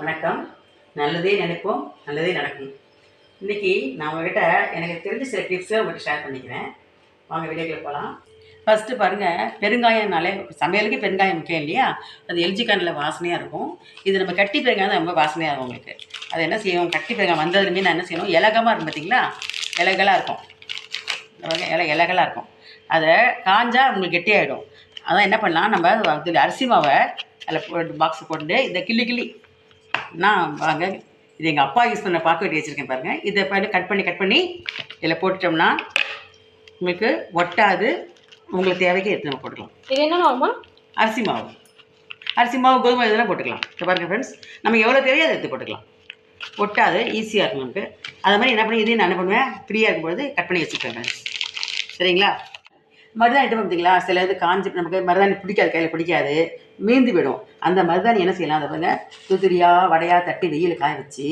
வணக்கம். நல்லதே நினைப்போம் நல்லதே நடக்கும். இன்னைக்கு நான் உங்ககிட்ட எனக்கு தெரிஞ்ச சில டிப்ஸை உங்கள்கிட்ட ஷேர் பண்ணிக்கிறேன். வாங்க வீடியோக்குள்ள போகலாம் ஃபஸ்ட்டு பாருங்கள் பெருங்காயம்னாலே சமையலுக்கு பெருங்காயம் முக்கியம் இல்லையா? அது எல்ஜி கண்ணில் வாசனையாக இருக்கும். இது நம்ம கட்டி பெருங்காயம் தான் ரொம்ப வாசனையாக இருக்கும் உங்களுக்கு. அது என்ன செய்யும்? கட்டி பெருங்காயம் வந்ததுலேருந்து நான் என்ன செய்யணும்? இலகமாக இருக்கும் பார்த்தீங்களா இலகலாக இருக்கும். இல இலகலாக இருக்கும். அதை காஞ்சா உங்களுக்கு கெட்டியாகிடும் அதான் என்ன பண்ணலாம்? நம்ம அரிசி மாவை அதில் போட்டு பாக்ஸ் போட்டு இந்த கிள்ளி கிள்ளி நான் வாங்க இது எங்கள் அப்பா யூஸ் பண்ண பாக்கெட் வச்சுருக்கேன் பாருங்கள் இதை பண்ணி கட் பண்ணி கட் பண்ணி இதில் போட்டுட்டோம்னா உங்களுக்கு ஒட்டாது. உங்களுக்கு தேவைக்கு எடுத்து நம்ம போட்டுக்கலாம். இது என்னென்னா அரிசி மாவு. அரிசி மாவு கோதுமை இதெல்லாம் போட்டுக்கலாம். இப்போ பாருங்கள் ஃப்ரெண்ட்ஸ் நம்ம எவ்வளோ தேவையோ அதை எடுத்து போட்டுக்கலாம். ஒட்டாது ஈஸியாக இருக்கும் நமக்கு. அது மாதிரி என்ன பண்ணி இதையும் நான் என்ன பண்ணுவேன் ஃப்ரீயாக இருக்கும்போது கட் பண்ணி வச்சுப்பேன் ஃப்ரெண்ட்ஸ் சரிங்களா? மருதாணி ஐட்டம் பார்த்தீங்களா சில இது காஞ்சி நமக்கு மருதாணி பிடிக்காது கையில் பிடிக்காது மீந்து போயிடும் அந்த மருதாணி என்ன செய்யலாம்? அதை பாருங்க துதிரியா வடையாக தட்டி வெயில் காய வச்சு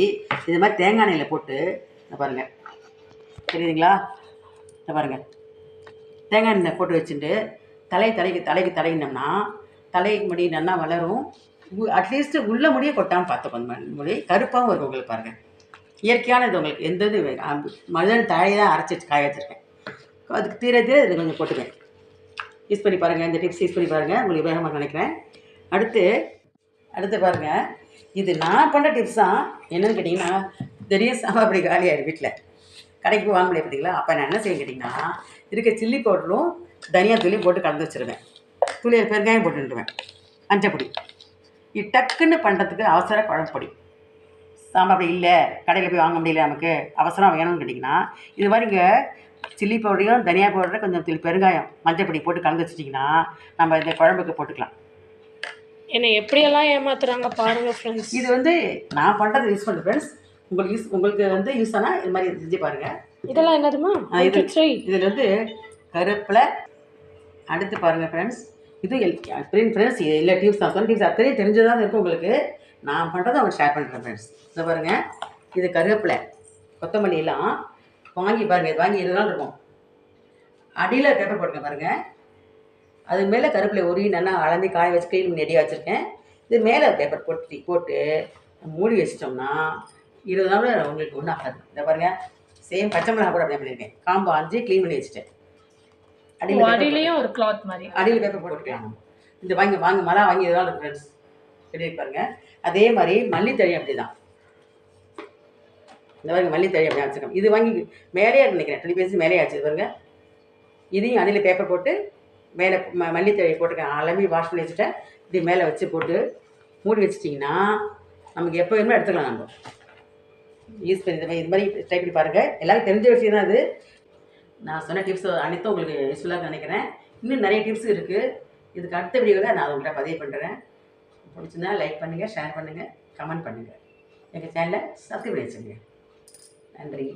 இது மாதிரி தேங்காய் எண்ணெயில் போட்டு இந்த பாருங்கள் தெரியுதுங்களா? இந்த பாருங்கள் தேங்காய் எண்ணெய் போட்டு வச்சுட்டு தலை தலைக்கு தலைக்கு தலையினோம்னா தலைக்கு முடி நல்லா வளரும். அட்லீஸ்ட் உள்ள முடியே கொட்டாமல் பார்த்துக்கோங்க. முடி கருப்பாகவும் இருக்கும் உங்களுக்கு பாருங்கள் இயற்கையானது உங்களுக்கு எந்த இது மருதாணி தழையை தான் அரைச்சி வச்சு காய வச்சுருக்கேன். அதுக்கு தீர தீர இது கொஞ்சம் போட்டுக்கேன் யூஸ் பண்ணி பாருங்கள் இந்த டிப்ஸ் யூஸ் பண்ணி பாருங்கள் உங்களுக்கு உபயோகமாக நினைக்கிறேன். அடுத்து அடுத்து பாருங்கள் இது நான் பண்ணுற டிப்ஸ் தான். என்னென்னு கேட்டிங்கன்னா திடீர் அப்படி காலியாயிடும் வீட்டில் கடைக்கு வாங்க முடியாது பார்த்தீங்களா அப்போ நான் என்ன செய்ய கேட்டிங்கன்னா இருக்க சில்லி பவுடரும் தனியா துளி போட்டு கலந்து வச்சுருவேன். துளியில் பெருங்காயம் போட்டுருவேன் அஞ்சப்பொடி இது டக்குன்னு பண்ணுறதுக்கு அவசர குழம்பு பொடி. சாம்பார் பொடி இல்லை கடையில் போய் வாங்க முடியல நமக்கு அவசரம் வேணும்னு கேட்டிங்கன்னா இது மாதிரி இங்கே சில்லி பவுடரையும் தனியா பவுடரை கொஞ்சம் பெருங்காயம் மஞ்சப்பொடி போட்டு கலந்து வச்சிட்டிங்கன்னா நம்ம இந்த குழம்புக்கு போட்டுக்கலாம். என்னை எப்படியெல்லாம் ஏமாத்துறாங்க பாருங்க ஃப்ரெண்ட்ஸ் இது வந்து நான் பண்ணுறது யூஸ் பண்ணுறேன் ஃப்ரெண்ட்ஸ் உங்களுக்கு யூஸ் உங்களுக்கு வந்து யூஸ் ஆனால் இது மாதிரி செஞ்சு பாருங்கள் இதெல்லாம் என்னதுமா இது இதில் வந்து கருப்பில் அடுத்து பாருங்கள் ஃப்ரெண்ட்ஸ் இது எல் ஃப்ரெண்ட்ஸ் இல்லை டிப்ஸ் தான். சொன்ன டிப்ஸ் அத்தனையும் தெரிஞ்சதாக இருக்கும் உங்களுக்கு. நான் பண்ணுறதை அவங்க ஷேர் பண்ணுறேன் ஃப்ரெண்ட்ஸ் இதை பாருங்கள் இது கருவேப்பிலை கொத்தமல்லி எல்லாம் வாங்கி பாருங்கள் இது வாங்கி இருபது நாள் இருக்கும். அடியில் பேப்பர் போட்டுங்க பாருங்கள் அது மேலே கருவேப்பிலை உருவி நல்லா அளந்து காய வச்சு க்ளீன் பண்ணி ரெடியாக வச்சுருக்கேன். இது மேலே பேப்பர் போட்டு போட்டு மூடி வச்சிட்டோம்னா இருபது நாள் உங்களுக்கு ஒன்றும் ஆகாது. இதை பாருங்கள் சேம் பச்சை மிளகா கூட அப்படியே பண்ணியிருக்கேன் காம்பு அஞ்சு க்ளீன் பண்ணி வச்சுட்டேன். அடியில் அடியிலையும் ஒரு கிளாத் மாதிரி. அடியில் பேப்பர் போட்டுக்கலாம் இந்த வாங்கி வாங்க மழை வாங்கி இதெல்லாம் ஃப்ரெண்ட்ஸ் எப்படி பாருங்க. அதே மாதிரி மல்லித்தழி அப்படி தான் இந்த மாதிரி மல்லித்தழி அப்படி வச்சுருக்கோம். இது வாங்கி மேலே நினைக்கிறேன். டுவெண்ட்டி மேலே மேலேயே ஆச்சு பாருங்க. இதையும் அடியில் பேப்பர் போட்டு மேலே ம மல்லித்தழி போட்டுருக்கேன். அலம்பி வாஷ் பண்ணி வச்சுட்டேன். இப்படி மேலே வச்சு போட்டு மூடி வச்சிட்டிங்கன்னா நமக்கு எப்போ வேணுமோ எடுத்துக்கலாம் நம்ம. யூஸ் பண்ணி இது மாதிரி இது மாதிரி ட்ரை பண்ணி பாருங்கள் எல்லாருக்கும் தெரிஞ்ச விஷயம் தான் அது. நான் சொன்ன டிப்ஸ் அனைத்தும் உங்களுக்கு யூஸ்ஃபுல்லாக நினைக்கிறேன். இன்னும் நிறைய டிப்ஸ் இருக்குது இதுக்கு அடுத்த வீடியோவில் நான் உங்கள்கிட்ட பதிவு பண்ணுறேன் பிடிச்சிருந்தா லைக் பண்ணுங்கள் ஷேர் பண்ணுங்கள் கமெண்ட் பண்ணுங்கள் எங்கள் சேனலை சப்ஸ்கிரைப் பண்ணி வச்சுங்க நன்றி.